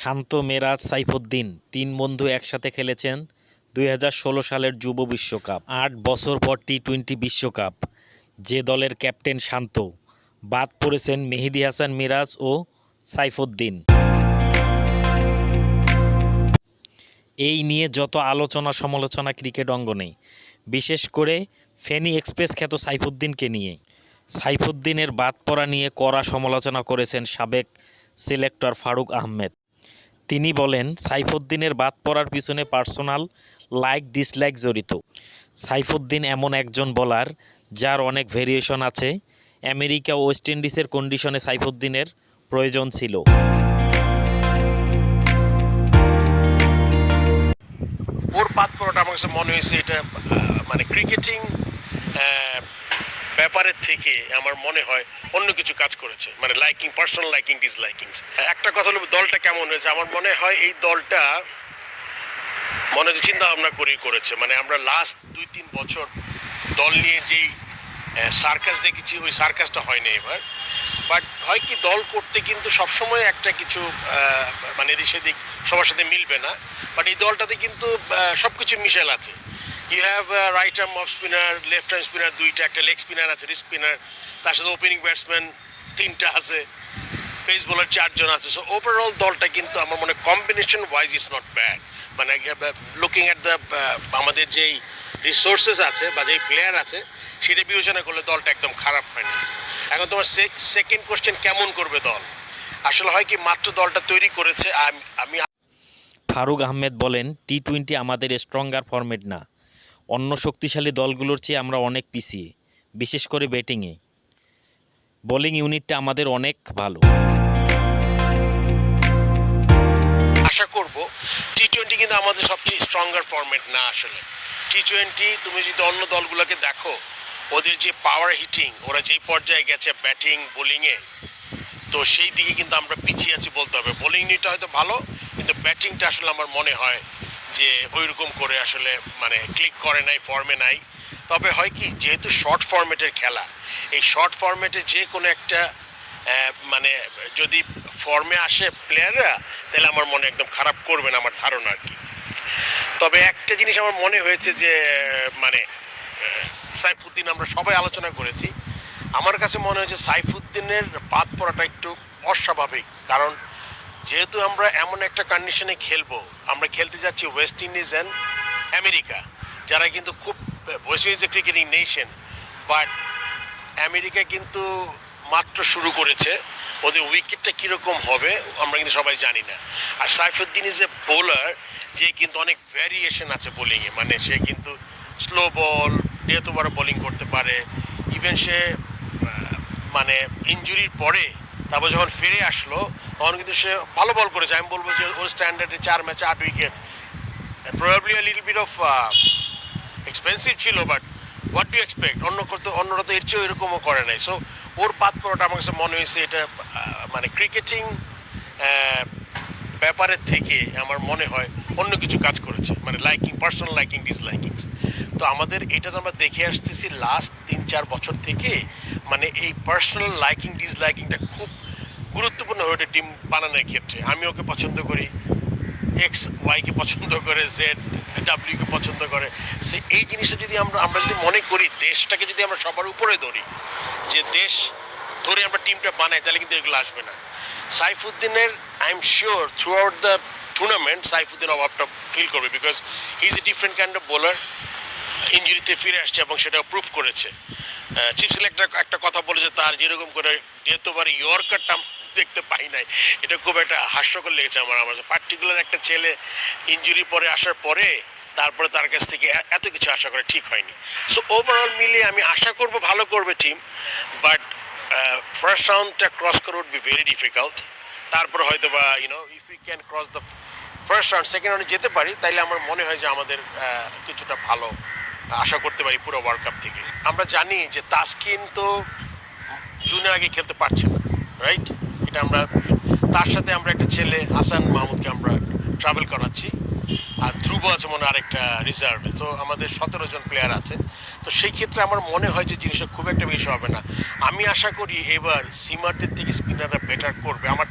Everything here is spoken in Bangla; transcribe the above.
শান্ত মেরাজ সাইফুদ্দিন তিন বন্ধু একসাথে খেলেছেন দুই হাজার ষোলো সালের যুব বিশ্বকাপ। আট বছর পর টি টোয়েন্টি বিশ্বকাপ। যে দলের ক্যাপ্টেন শান্ত, বাদ পড়েছেন মেহেদি হাসান মিরাজ ও সাইফুদ্দিন। এই নিয়ে যত আলোচনা সমালোচনা ক্রিকেট অঙ্গনে, বিশেষ করে ফেনী এক্সপ্রেস খ্যাত সাইফুদ্দিনকে নিয়ে। সাইফুদ্দিনের বাদ পড়া নিয়ে কড়া সমালোচনা করেছেন সাবেক সিলেক্টর ফারুক আহমেদ। তিনি বলেন, সাইফুদ্দিনের বাদ পড়ার পিছনে পার্সোনাল লাইক, ডিসলাইক জড়িত। সাইফুদ্দিন এমন একজন বোলার, যার অনেক ভেরিয়েশন আছে। আমেরিকা ওয়েস্ট ইন্ডিজের কন্ডিশনে সাইফুদ্দিনের প্রয়োজন ছিল। ওর পাত পড়াটা আমার কাছে মনে হয়েছে এটা মানে ক্রিকেটিং ব্যাপারের থেকে আমার মনে হয় অন্য কিছু কাজ করেছে। মানে লাইকিং পার্সোনাল লাইকিং ডিসলাইকিং একটা কথা হলো, দলটা কেমন হয়েছে? আমার মনে হয় এই দলটা মনে হচ্ছে চিন্তা ভাবনা করেই করেছে। মানে আমরা লাস্ট দুই, তিন বছর দল নিয়ে যেই সার্কাস দেখেছি, ওই সার্কাসটা হয়নি এবার। বাট হয় কি, দল করতে কিন্তু সবসময় একটা কিছু মানে এদিক সেদিক সবার সাথে মিলবে না। বাট এই দলটাতে কিন্তু সব কিছু মিশেল আছে। You have right arm of spinner left arm spinner দুইটা, একটা লেগ স্পিনার আছে স্পিনার তার সাথে ওপেনিং ব্যাটসম্যান তিনটা আছে পেস বোলার চারজন আছে। সো ওভারঅল দলটা কিন্তু আমার মনে combination wise is not bad মানে লুকিং অ্যাট দ্য আমাদের যেই রিসোর্সেস আছে বা, যেই প্লেয়ার আছে, সেটা বিবেচনা করলে দলটা একদম খারাপ হয়নি এখন তোমার সেকেন্ড কোশ্চেন কেমন করবে দল? আসলে হয় কি, মাত্র দলটা তৈরি করেছে, আমি ফারুক আহমেদ বলেন টি টোয়েন্টি আমাদের স্ট্রঙ্গার ফরম্যাট না। অন্য শক্তিশালী দলগুলোর চেয়ে আমরা অনেক পিছিয়ে, বিশেষ করে ব্যাটিংয়ে। বোলিং ইউনিটটা আমাদের অনেক ভালো। আশা করব টি টোয়েন্টি কিন্তু আমাদের সবচেয়ে স্ট্রঙ্গার ফরম্যাট না আসলে। টি টোয়েন্টি তুমি যদি অন্য দলগুলোকে দেখো, ওদের যে পাওয়ার হিটিং ওরা যেই পর্যায়ে গেছে ব্যাটিং বোলিংয়ে তো সেই দিকে কিন্তু আমরা পিছিয়ে আছি বলতে হবে। বোলিং ইউনিটটা হয়তো ভালো, কিন্তু ব্যাটিংটা আসলে আমার মনে হয় যে ওই রকম করে আসলে মানে ক্লিক করে নাই ফর্মে নাই। তবে হয় কি, যেহেতু শর্ট ফরম্যাটের খেলা, এই শর্ট ফরম্যাটে যে কোনো একটা মানে যদি ফর্মে আসে প্লেয়াররা তাহলে আমার মনে একদম খারাপ করবে না আমার ধারণা আর কি। তবে একটা জিনিস আমার মনে হয়েছে যে মানে সাইফুদ্দিন আমরা সবাই আলোচনা করেছি। আমার কাছে মনে হয়েছে সাইফুদ্দিনের বাদ পড়াটা একটু অস্বাভাবিক। কারণ যেহেতু আমরা এমন একটা কন্ডিশনে খেলব, আমরা খেলতে যাচ্ছি ওয়েস্ট ইন্ডিজ অ্যান্ড আমেরিকা যারা কিন্তু খুব West Indies cricketing nation but America কিন্তু মাত্র শুরু করেছে। ওদের উইকেটটা কীরকম হবে, আমরা কিন্তু সবাই জানি না। আর সাইফুদ্দিন ইজ এ বোলার যে কিন্তু অনেক ভ্যারিয়েশন আছে বোলিংয়ে মানে সে কিন্তু slow ball death over bowling করতে পারে। ইভেন সে মানে ইঞ্জুরির পরে তারপর যখন ফিরে আসলো, তখন কিন্তু সে ভালো বল করেছে। আমি বলব যে ওর স্ট্যান্ডার্ডে চার ম্যাচে আট wicket probably little bit of expensive ছিল বাট হোয়াট ডু এক্সপেক্ট অন্য করতে, অন্যরা তো এর চেয়েও এরকমও করে নাই। সো ওর পাত পড়াটা আমার কাছে মনে হয়েছে এটা মানে ক্রিকেটিং ব্যাপারের থেকে আমার মনে হয় অন্য কিছু কাজ করেছে। মানে লাইকিং পার্সোনাল লাইকিং ডিসলাইকিং তো আমাদের এটা তো আমরা দেখে আসতেছি লাস্ট তিন চার বছর থেকে মানে এই পার্সোনাল লাইকিং ডিসলাইকিংটা খুব গুরুত্বপূর্ণ হয়ে ওঠে টিম বানানোর ক্ষেত্রে। আমি ওকে পছন্দ করি এক্স ওয়াইকে পছন্দ করে জেড ডাব্লিউকে পছন্দ করে। সে এই জিনিসটা যদি আমরা আমরা যদি মনে করি, দেশটাকে যদি আমরা সবার উপরে ধরি, যে দেশ ধরে আমরা টিমটা বানাই, তাহলে কিন্তু এগুলো আসবে না। সাইফুদ্দিনের I am sure throughout the tournament Saifuddin অভাবটা ফিল করবে because he is a different kind of bowler ইঞ্জুরিতে ফিরে আসছে এবং সেটা প্রুফ করেছে। চিফ সিলেক্টর একটা কথা বলেছে, তার যেরকম করে যেহেতুবার ইয়র্কারটা দেখতে পাই নাই। এটা খুব একটা হাস্যকর লেগেছে আমার আমার পার্টিকুলার একটা ছেলে ইঞ্জুরি পরে আসার পরে তারপরে তার কাছ থেকে এত কিছু আশা করে ঠিক হয়নি। সো ওভারঅল মিলিয়ে আমি আশা করব ভালো করবে টিম বাট ফার্স্ট রাউন্ডটা ক্রস করা উড বি ভেরি ডিফিকাল্ট তারপর হয়তো বা you know if you can cross the first round second রাউন্ডে যেতে পারি, তাইলে আমার মনে হয় যে আমাদের কিছুটা ভালো আশা করতে পারি পুরো ওয়ার্ল্ড কাপ থেকে। আমরা জানি যে তাসকিন তো জুনে আগে খেলতে পারছে না রাইট এটা আমরা, তার সাথে আমরা একটা ছেলে, হাসান মাহমুদকে আমরা ট্রাভেল করাচ্ছি। আর ধ্রুব আছে মনে আরেকটা রিজার্ভে তো আমাদের সতেরো জন প্লেয়ার আছে। তো সেই ক্ষেত্রে আমার মনে হয় যে জিনিসটা খুব একটা বেশি হবে না। আমি আশা করি এবার সিমারদের থেকে স্পিনাররা বেটার করবে। আমার